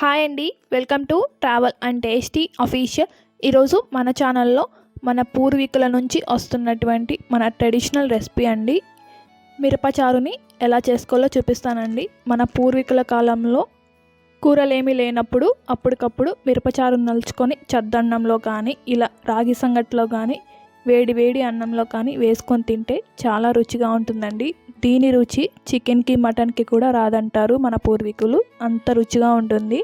Hi అండి welcome to travel and tasty official. ఈరోజు మన ఛానల్లో మన పూర్వీకుల నుంచి వస్తున్నటువంటి మన ట్రెడిషనల్ రెసిపీ అండి. మిరపచారుని ఎలా చేసుకోవాలో చూపిస్తానండి. మన పూర్వీకుల కాలంలో కూరలేమీ లేనప్పుడు అప్పటికప్పుడు మిరపచారు నలుచుకొని చద్దన్నంలో కానీ ఇలా రాగి సంగట్లో కానీ వేడి వేడి అన్నంలో కానీ వేసుకొని తింటే చాలా రుచిగా ఉంటుందండి. దీని రుచి చికెన్కి మటన్కి కూడా రాదంటారు మన పూర్వీకులు. అంత రుచిగా ఉంటుంది.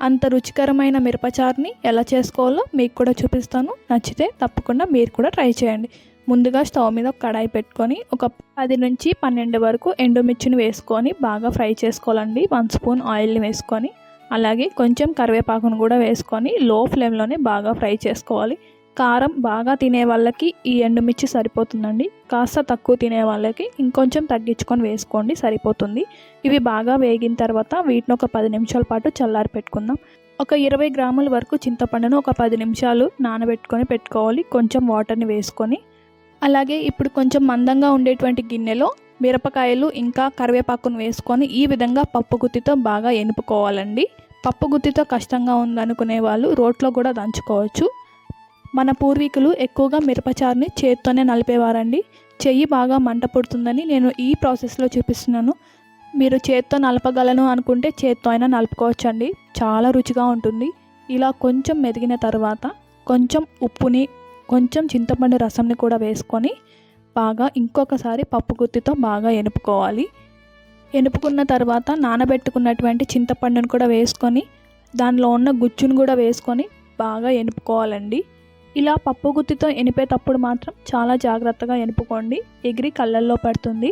అంత రుచికరమైన మిరపచారుని ఎలా చేసుకోవాలో మీకు కూడా చూపిస్తాను. నచ్చితే తప్పకుండా మీరు కూడా ట్రై చేయండి. ముందుగా స్టవ్ మీద ఒక కడాయి పెట్టుకొని ఒక పది నుంచి పన్నెండు వరకు ఎండుమిర్చిని వేసుకొని బాగా ఫ్రై చేసుకోవాలండి. వన్ స్పూన్ ఆయిల్ని వేసుకొని అలాగే కొంచెం కరివేపాకును కూడా వేసుకొని లో ఫ్లేమ్లోనే బాగా ఫ్రై చేసుకోవాలి. కారం బాగా తినే వాళ్ళకి ఈ ఎండుమిర్చి సరిపోతుందండి. కాస్త తక్కువ తినే వాళ్ళకి ఇంకొంచెం తగ్గించుకొని వేసుకోండి సరిపోతుంది. ఇవి బాగా వేగిన తర్వాత వీటిని ఒక పది నిమిషాల పాటు చల్లారి పెట్టుకుందాం. ఒక ఇరవై గ్రాముల వరకు చింతపండును ఒక పది నిమిషాలు నానబెట్టుకొని పెట్టుకోవాలి. కొంచెం వాటర్ని వేసుకొని. అలాగే ఇప్పుడు కొంచెం మందంగా ఉండేటువంటి గిన్నెలో మిరపకాయలు ఇంకా కరివేపాకును వేసుకొని ఈ విధంగా పప్పు గుత్తితో బాగా ఎనుపుకోవాలండి. పప్పు గుత్తితో కష్టంగా ఉందనుకునే వాళ్ళు రోట్లో కూడా దంచుకోవచ్చు. మన పూర్వీకులు ఎక్కువగా మిరపచారుని చేత్తోనే నలిపేవారండి. చెయ్యి బాగా మంట పుడుతుందని నేను ఈ ప్రాసెస్లో చూపిస్తున్నాను. మీరు చేత్తో నలపగలను అనుకుంటే చేత్తో అయినా నలుపుకోవచ్చండి. చాలా రుచిగా ఉంటుంది. ఇలా కొంచెం మెదిగిన తర్వాత కొంచెం ఉప్పుని కొంచెం చింతపండు రసంని కూడా వేసుకొని బాగా ఇంకొకసారి పప్పు గుత్తితో బాగా ఎనుపుకోవాలి. ఎనుపుకున్న తర్వాత నానబెట్టుకున్నటువంటి చింతపండును కూడా వేసుకొని దానిలో ఉన్న గుజ్జును కూడా వేసుకొని బాగా ఎనుపుకోవాలండి. ఇలా పప్పు గుత్తితో ఎనిపేటప్పుడు మాత్రం చాలా జాగ్రత్తగా ఎనుపుకోండి. ఎగిరి కళ్ళల్లో పడుతుంది.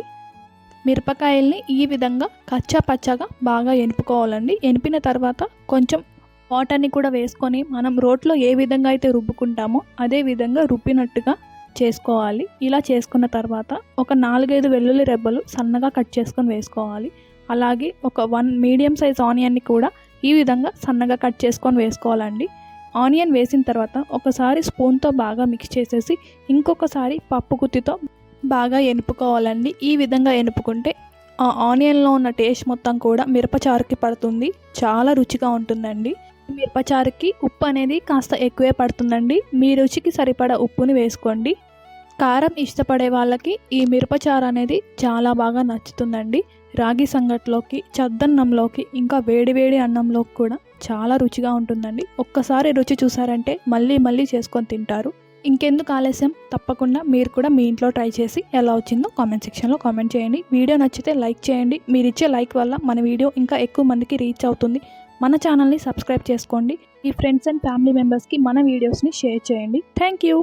మిరపకాయల్ని ఈ విధంగా కచ్చా పచ్చగా బాగా ఎనుపుకోవాలండి. ఎనిపిన తర్వాత కొంచెం వాటర్ని కూడా వేసుకొని మనం రోట్లో ఏ విధంగా అయితే రుబ్బుకుంటామో అదే విధంగా రుబ్బినట్టుగా చేసుకోవాలి. ఇలా చేసుకున్న తర్వాత ఒక నాలుగైదు వెల్లుల్లి రెబ్బలు సన్నగా కట్ చేసుకొని వేసుకోవాలి. అలాగే ఒక వన్ మీడియం సైజ్ ఆనియన్ని కూడా ఈ విధంగా సన్నగా కట్ చేసుకొని వేసుకోవాలండి. ఆనియన్ వేసిన తర్వాత ఒకసారి స్పూన్తో బాగా మిక్స్ చేసేసి ఇంకొకసారి పప్పు గుత్తితో బాగా ఎనుపుకోవాలండి. ఈ విధంగా ఎనుపుకుంటే ఆ ఆనియన్లో ఉన్న టేస్ట్ మొత్తం కూడా మిరపచారుకి పడుతుంది. చాలా రుచిగా ఉంటుందండి. మిరపచారుకి ఉప్పు అనేది కాస్త ఎక్కువే పడుతుందండి. మీ రుచికి సరిపడా ఉప్పుని వేసుకోండి. కారం ఇష్టపడే వాళ్ళకి ఈ మిరపచారు అనేది చాలా బాగా నచ్చుతుందండి. రాగి సంగట్లోకి చద్దన్నంలోకి ఇంకా వేడివేడి అన్నంలోకి కూడా చాలా రుచిగా ఉంటుందండి. ఒక్కసారి రుచి చూసారంటే మళ్ళీ మళ్ళీ చేసుకొని తింటారు. ఇంకెందుకు ఆలస్యం? తప్పకుండా మీరు కూడా మీ ఇంట్లో ట్రై చేసి ఎలా వచ్చిందో కామెంట్ సెక్షన్లో కామెంట్ చేయండి. వీడియో నచ్చితే లైక్ చేయండి. మీరు ఇచ్చే లైక్ వల్ల మన వీడియో ఇంకా ఎక్కువ మందికి రీచ్ అవుతుంది. మన ఛానల్ని సబ్స్క్రైబ్ చేసుకోండి. ఈ ఫ్రెండ్స్ అండ్ ఫ్యామిలీ మెంబర్స్కి మన వీడియోస్ని షేర్ చేయండి. Thank you.